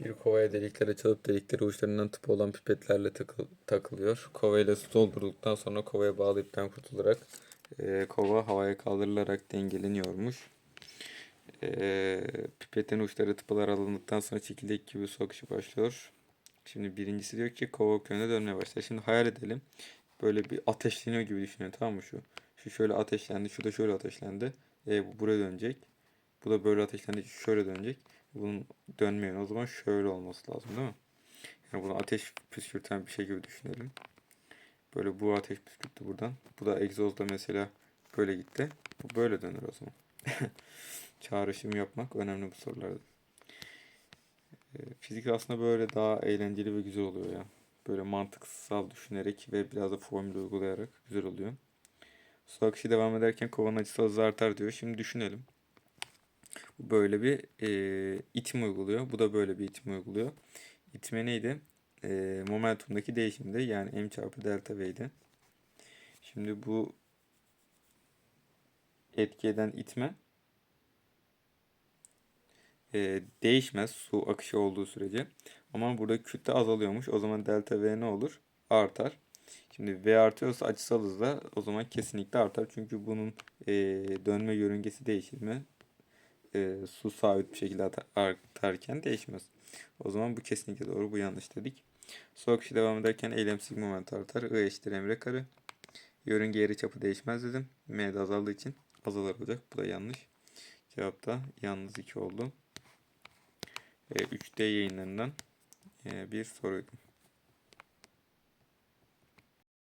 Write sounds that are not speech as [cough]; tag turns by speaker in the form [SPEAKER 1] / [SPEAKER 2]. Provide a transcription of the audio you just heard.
[SPEAKER 1] Bir kovaya delikler açılıp delikleri uçlarından tıpı olan pipetlerle takıl- takılıyor. Kovayla su doldurduktan sonra kovaya bağlı ipten kurtularak e, kova havaya kaldırılarak dengeleniyormuş. E, pipetin uçları tıpalar alındıktan sonra çekirdek gibi su akışı başlıyor. Şimdi birincisi diyor ki kova yönüne dönmeye başlar. Şimdi hayal edelim. Böyle bir ateşleniyor gibi düşünün tamam mı şu? Şu şöyle ateşlendi, şu da şöyle ateşlendi. E, bu buraya dönecek. Bu da böyle ateşlendi, şöyle dönecek. Bunun dönmeyen o zaman şöyle olması lazım değil mi? Yani bunu ateş püskürten bir şey gibi düşünelim. Böyle bu ateş püskürttü buradan. Bu da egzozda mesela böyle gitti. Bu böyle dönür o zaman. [laughs] Çağrışım yapmak önemli bu sorularda. E, Fizik aslında böyle daha eğlenceli ve güzel oluyor ya. Böyle mantıksal düşünerek ve biraz da formül uygulayarak güzel oluyor. Su akışı devam ederken kovanın açısı hızla artar diyor. Şimdi düşünelim. Böyle bir e, itim uyguluyor. Bu da böyle bir itim uyguluyor. İtme neydi? E, momentumdaki değişimde yani m çarpı delta v'ydi. Şimdi bu etki eden itme e, değişmez su akışı olduğu sürece. Ama burada kütle azalıyormuş. O zaman delta V ne olur? Artar. Şimdi V artıyorsa açısal hızla o zaman kesinlikle artar. Çünkü bunun e, dönme yörüngesi değişir mi? E, su sabit bir şekilde artarken değişmez. O zaman bu kesinlikle doğru. Bu yanlış dedik. Su akışı devam ederken eylemsizlik moment artar. I eşittir emre karı. Yörünge yarı çapı değişmez dedim. M de azaldığı için azalır olacak. Bu da yanlış. Cevap da yalnız 2 oldu. E, 3D yayınlarından e, bir soruydu.